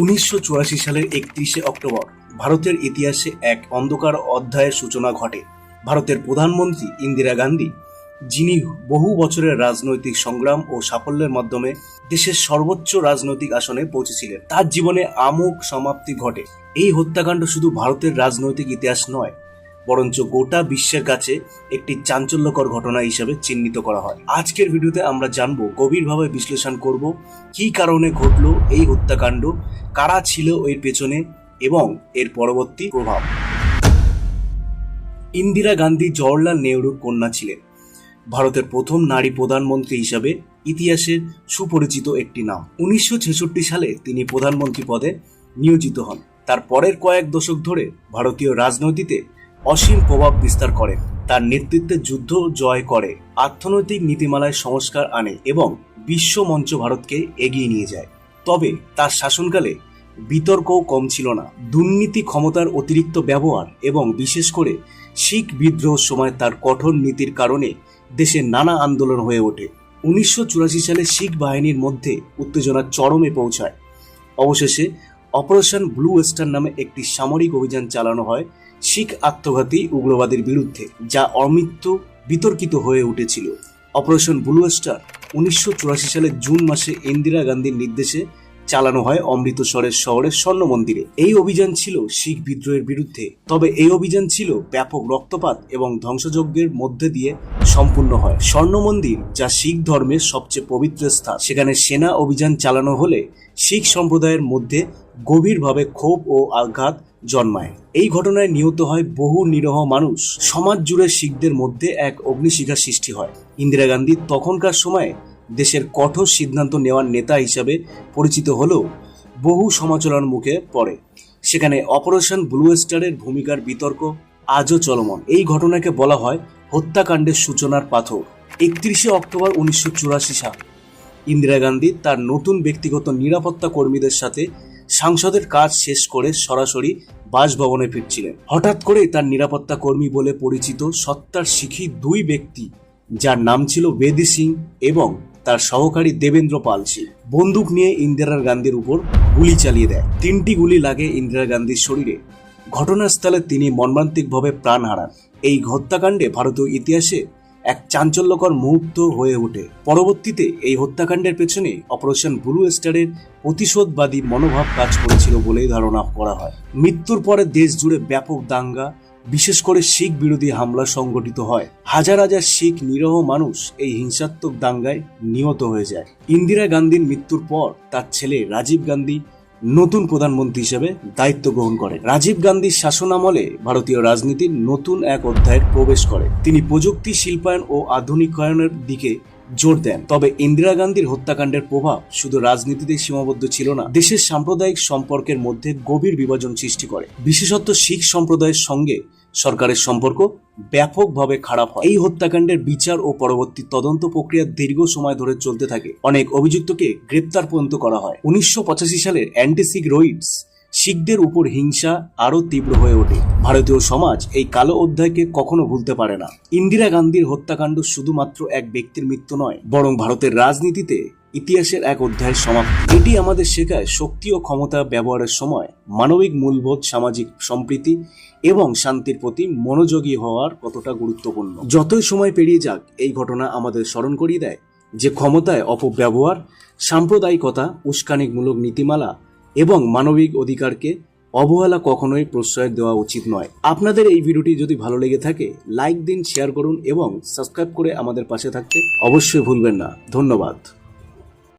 উনিশশো চুরাশি সালের একত্রিশে অক্টোবর ভারতের ইতিহাসে এক অন্ধকার অধ্যায়ের সূচনা ঘটে। ভারতের প্রধানমন্ত্রী ইন্দিরা গান্ধী, যিনি বহু বছরের রাজনৈতিক সংগ্রাম ও সাফল্যের মাধ্যমে দেশের সর্বোচ্চ রাজনৈতিক আসনে পৌঁছেছিলেন, তার জীবনে আমোঘ সমাপ্তি ঘটে। এই হত্যাকাণ্ড শুধু ভারতের রাজনৈতিক ইতিহাস নয় বরঞ্চ গোটা বিশ্বের কাছে একটি চাঞ্চল্যকর ঘটনা হিসেবে চিহ্নিত করা হয়। আজকের ভিডিওতে আমরা জানব, গভীরভাবে বিশ্লেষণ করব, কী কারণে ঘটলো এই হত্যাকাণ্ড, কারা ছিল এর পেছনে এবং এর পরবর্তী প্রভাব। ইন্দিরা গান্ধী জওহরলাল নেহরুর কন্যা ছিলেন, ভারতের প্রথম নারী প্রধানমন্ত্রী হিসাবে ইতিহাসের সুপরিচিত একটি নাম। উনিশশো ছেষট্টি সালে তিনি প্রধানমন্ত্রী পদে নিয়োজিত হন। তার পরের কয়েক দশক ধরে ভারতীয় রাজনীতিতে অসীম প্রভাব বিস্তার করেন তার নেতৃত্বে যুদ্ধ জয় করে অর্থনৈতিক নীতিমালায় সংস্কার আনে এবং বিশ্ব মঞ্চ ভারতকে এগিয়ে নিয়ে যায়। তবে তার শাসনকালে বিতর্কও কম ছিল না। দুর্নীতি ক্ষমতার অতিরিক্ত ব্যবহার এবং বিশেষ করে শিখ বিদ্রোহের সময় তার কঠোর নীতির কারণে দেশে নানা আন্দোলন হয়ে ওঠে। উনিশশো চুরাশি সালে শিখ বাহিনীর মধ্যে উত্তেজনা চরমে পৌঁছায়। অবশেষে অপারেশন ব্লু ওয়েস্টার নামে একটি সামরিক অভিযান চালানো হয় শিখ আত্মঘাতী উগ্রবাদের বিরুদ্ধে, যা অমৃত্যু বিতর্কিত হয়ে উঠেছিল। অপারেশন ব্লু ওয়েস্টার উনিশশো সালের জুন মাসে ইন্দিরা গান্ধীর নির্দেশে চালানো হয় অমৃতসরের শহরের স্বর্ণ মন্দিরে। এই অভিযান ছিল শিখ বিদ্রোহের বিরুদ্ধে, তবে এই অভিযান ছিল ব্যাপক রক্তপাত এবং ধ্বংসযজ্ঞের মধ্যে দিয়ে সম্পূর্ণ হয়। স্বর্ণ মন্দির, যা শিখ ধর্মের সবচেয়ে পবিত্র স্থান, সেখানে সেনা অভিযান চালানো হলে শিখ সম্প্রদায়ের মধ্যে গভীরভাবে ক্ষোভ ও আঘাত জন্মায়। এই ঘটনায় নিহত হয় বহু নিরহ মানুষ। সমাজ জুড়ে শিখদের মধ্যে এক অগ্নিশিখা সৃষ্টি হয়। ইন্দিরা গান্ধী তখনকার সময়ে দেশের কঠোর সিদ্ধান্ত নেওয়ার নেতা হিসাবে পরিচিত হলেও বহু সমালোচনার মুখে পড়ে। সেখানে অপারেশন ব্লু স্টারের ভূমিকার বিতর্ক আজও চলমান। এই ঘটনাকে বলা হয় হত্যাকাণ্ডের সূচনার পাথর। একত্রিশে অক্টোবর উনিশশো চুরাশি সাল ইন্দিরা গান্ধী তার নতুন ব্যক্তিগত নিরাপত্তা কর্মীদের সাথে সাংসদের কাজ শেষ করে সরাসরি বাসভবনে ফিরছিলেন। হঠাৎ করে তার নিরাপত্তা কর্মী বলে পরিচিত সত্তার শিখি দুই ব্যক্তি, যার নাম ছিল বেদি সিং এবং তার সহকারী দেবেন্দ্র পাল সিং, বন্দুক নিয়ে ইন্দিরা গান্ধীর উপর গুলি চালিয়ে দেয়। তিনটি গুলি লাগে ইন্দিরা গান্ধীর শরীরে। ঘটনাস্থলে তিনি মর্মান্তিকভাবে প্রাণ হারান। এই হত্যাকাণ্ডে ভারতীয় ইতিহাসে এক চাঞ্চল্যকর মুহূর্ত হয়ে ওঠে। পরবর্তীতে এই হত্যাকাণ্ডের পেছনে অপারেশন ব্লু স্টারের প্রতিশোধবাদী মনোভাব কাজ করেছিল বলেই ধারণা করা হয়। মৃত্যুর পরে দেশ জুড়ে ব্যাপক দাঙ্গা, বিশেষ করে শিখ বিরোধী হামলা সংগঠিত হয়। হাজার হাজার শিখ নিরহ মানুষ এই হিংসাত্মক দাঙ্গায় নিহত হয়ে যায়। ইন্দিরা গান্ধীর মৃত্যুর পর তার ছেলে রাজীব গান্ধী নতুন প্রধানমন্ত্রী হিসেবে দায়িত্ব গ্রহণ করেন। রাজীব গান্ধীর শাসনামলে ভারতীয় রাজনীতির নতুন এক অধ্যায়ের প্রবেশ করে। তিনি প্রযুক্তি, শিল্পায়ন ও আধুনিকায়নের দিকে জোর দেন। তবে ইন্দিরা গান্ধীর হত্যাকাণ্ডের প্রভাব শুধু রাজনীতিতে সীমাবদ্ধ ছিল না, দেশের সাম্প্রদায়িক সম্পর্কের মধ্যে গভীর বিভাজন সৃষ্টি করে। বিশেষত শিখ সম্প্রদায়ের সঙ্গে সরকারের সম্পর্ক ব্যাপকভাবে খারাপ হয়। এই হত্যাকাণ্ডের বিচার ও পরবর্তী তদন্ত প্রক্রিয়া দীর্ঘ সময় ধরে চলতে থাকে। অনেক অভিযুক্তকে গ্রেপ্তার পর্যন্ত করা হয়। উনিশশো পঁচাশি সালের অ্যান্টিসিক রোইডস শিখদের উপর হিংসা আরও তীব্র হয়ে ওঠে। ভারতীয় সমাজ এই কালো অধ্যায়কে কখনো ভুলতে পারে না। ইন্দিরা গান্ধীর হত্যাকাণ্ড শুধুমাত্র এক ব্যক্তির মৃত্যু নয়, বরং ভারতের রাজনীতিতে ইতিহাসের এক অধ্যায়ের সমাপ্তি। এটি আমাদের শেখায় শক্তি ও ক্ষমতা ব্যবহারের সময় মানবিক মূলবোধ, সামাজিক সম্প্রীতি এবং শান্তির প্রতি মনোযোগী হওয়ার কতটা গুরুত্বপূর্ণ। যতই সময় পেরিয়ে যাক, এই ঘটনা আমাদের স্মরণ করিয়ে দেয় যে ক্ষমতায় অপব্যবহার, সাম্প্রদায়িকতা, উস্কানিমূলক নীতিমালা এবং মানবিক অধিকারকে অবহেলা কখনোই প্রশ্রয় দেওয়া উচিত নয়। আপনাদের এই ভিডিওটি যদি ভালো লেগে থাকে, লাইক দিন শেয়ার করুন এবং সাবস্ক্রাইব করে আমাদের পাশে থাকতে অবশ্যই ভুলবেন না। ধন্যবাদ।